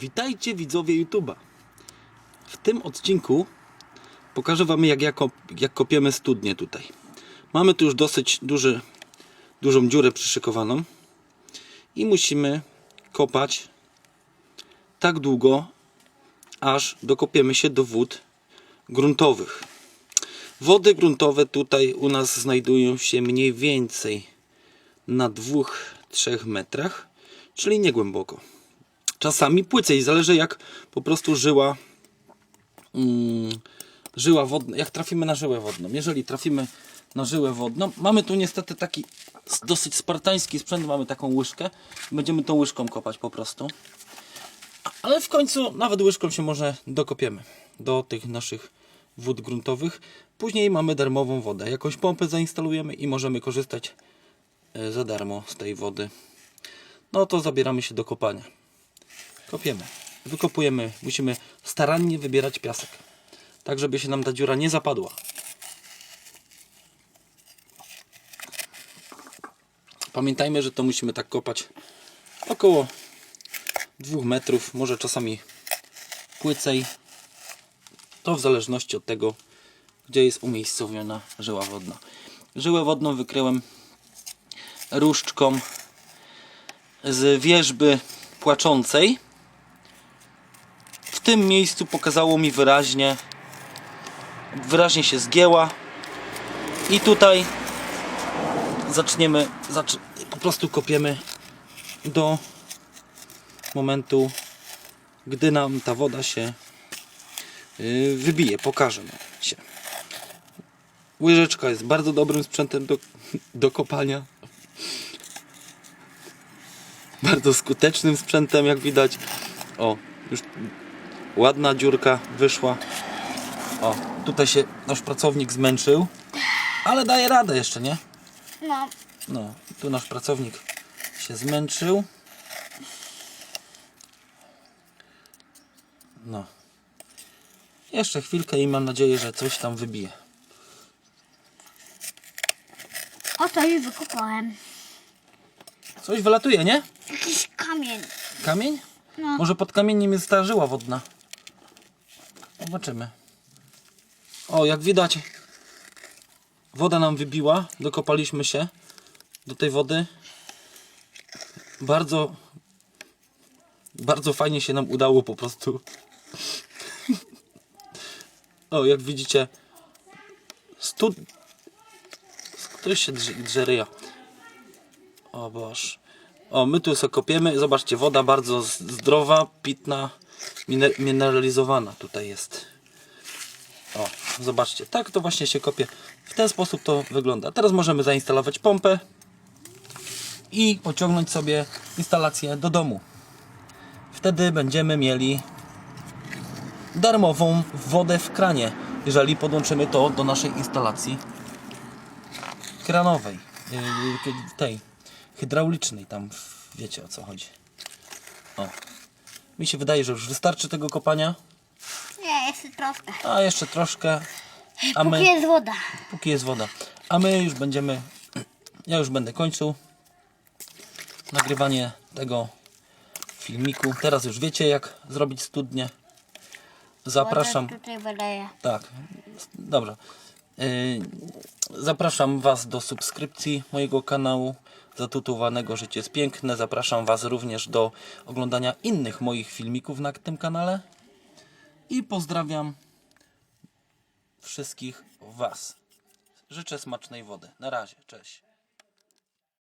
Witajcie widzowie YouTube'a. W tym odcinku pokażę Wam jak, ja jak kopiemy studnie tutaj. Mamy tu już dosyć duży, dużą dziurę przyszykowaną i musimy kopać tak długo, aż dokopiemy się do wód gruntowych. Wody gruntowe tutaj u nas znajdują się mniej więcej na 2-3 metrach, czyli nie głęboko czasami płycej. Zależy jak po prostu żyła mm, żyła wodna, jak trafimy na żyłę wodną. Jeżeli trafimy na żyłę wodną, mamy tu niestety taki dosyć spartański sprzęt, mamy taką łyżkę. Będziemy tą łyżką kopać po prostu. Ale w końcu nawet łyżką się może dokopiemy do tych naszych wód gruntowych. Później mamy darmową wodę. Jakąś pompę zainstalujemy i możemy korzystać e, za darmo z tej wody. No to zabieramy się do kopania. Kopiemy. Wykopujemy. Musimy starannie wybierać piasek. Tak, żeby się nam ta dziura nie zapadła. Pamiętajmy, że to musimy tak kopać około 2 metrów, może czasami płycej. To w zależności od tego, gdzie jest umiejscowiona żyła wodna. Żyłę wodną wykryłem różdżką z wierzby płaczącej. Tym miejscu pokazało mi wyraźnie, wyraźnie się zgięła. I tutaj zaczniemy, zacz, po prostu kopiemy do momentu, gdy nam ta woda się yy, wybije, pokaże nam się. Łyżeczka jest bardzo dobrym sprzętem do, do kopania bardzo skutecznym sprzętem, jak widać. O, już ładna dziurka wyszła. O, tutaj się nasz pracownik zmęczył, ale daje radę jeszcze, nie? No, No, tu nasz pracownik się zmęczył. No. Jeszcze chwilkę i mam nadzieję, że coś tam wybije. oto już wykopałem. Coś wylatuje, nie? Jakiś kamień. Kamień? No. Może pod kamieniem jest ta żyła wodna. Zobaczymy. O, jak widać, woda nam wybiła. Dokopaliśmy się do tej wody. Bardzo, bardzo fajnie się nam udało po prostu. O, jak widzicie, stu... Ktoś się drze. O Boż. O, my tu sobie kopiemy. Zobaczcie, woda bardzo zdrowa, pitna, mine- mineralizowana tutaj jest. O, zobaczcie, tak to właśnie się kopie. W ten sposób to wygląda. Teraz możemy zainstalować pompę i pociągnąć sobie instalację do domu. Wtedy będziemy mieli darmową wodę w kranie, jeżeli podłączymy to do naszej instalacji kranowej, yy, tej hydraulicznej, tam wiecie o co chodzi. O. Mi się wydaje, że już wystarczy tego kopania, Nie, jeszcze troszkę. a jeszcze troszkę, a Póki my, jest woda. póki jest woda, a my już będziemy, ja już będę kończył nagrywanie tego filmiku. Teraz już wiecie jak zrobić studnie. Zapraszam. Woda tutaj wyleje. Tak, dobrze. Yy, Zapraszam Was do subskrypcji mojego kanału zatytułowanego Życie jest piękne. Zapraszam Was również do oglądania innych moich filmików na tym kanale. I pozdrawiam wszystkich Was. Życzę smacznej wody. Na razie, cześć.